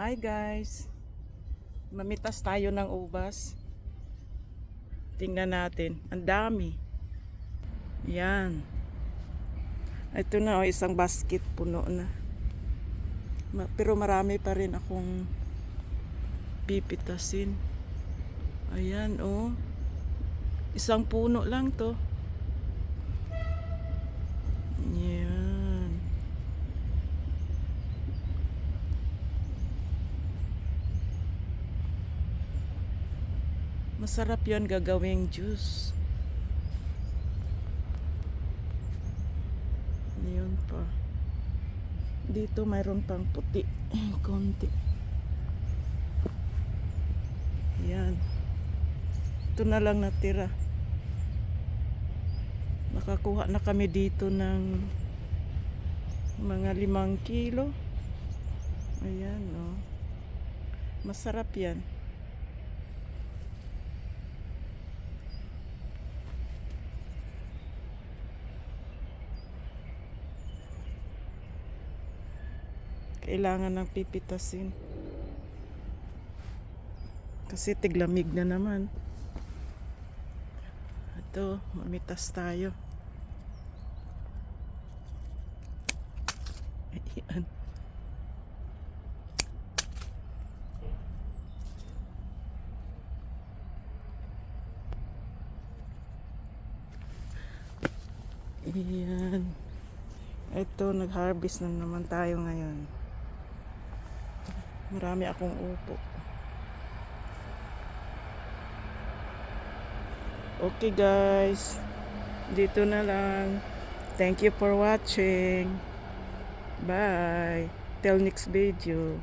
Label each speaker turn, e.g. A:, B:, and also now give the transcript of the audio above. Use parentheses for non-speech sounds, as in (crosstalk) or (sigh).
A: Hi guys. Mamitas tayo ng ubas. Tingnan natin. Ang dami. Yan. Ito na oh, isang basket puno na. Pero marami pa rin akong pipitasin. Ayan oh. Isang puno lang to. Yan. Masarap yan gagawing juice. Yun pa. Dito mayroon pang puti. (clears throat) Konti. Yan. Ito na lang natira. Nakakuha na kami dito ng mga limang kilo. Ayan, oh. Masarap yan. Kailangan ng pipitasin. Kasi tiglamig na naman. Ito, mamitas tayo. Ayan. Ayan. Ito, nag-harvest na naman tayo ngayon. Marami akong upo. Okay guys. Dito na lang. Thank you for watching. Bye. Till next video.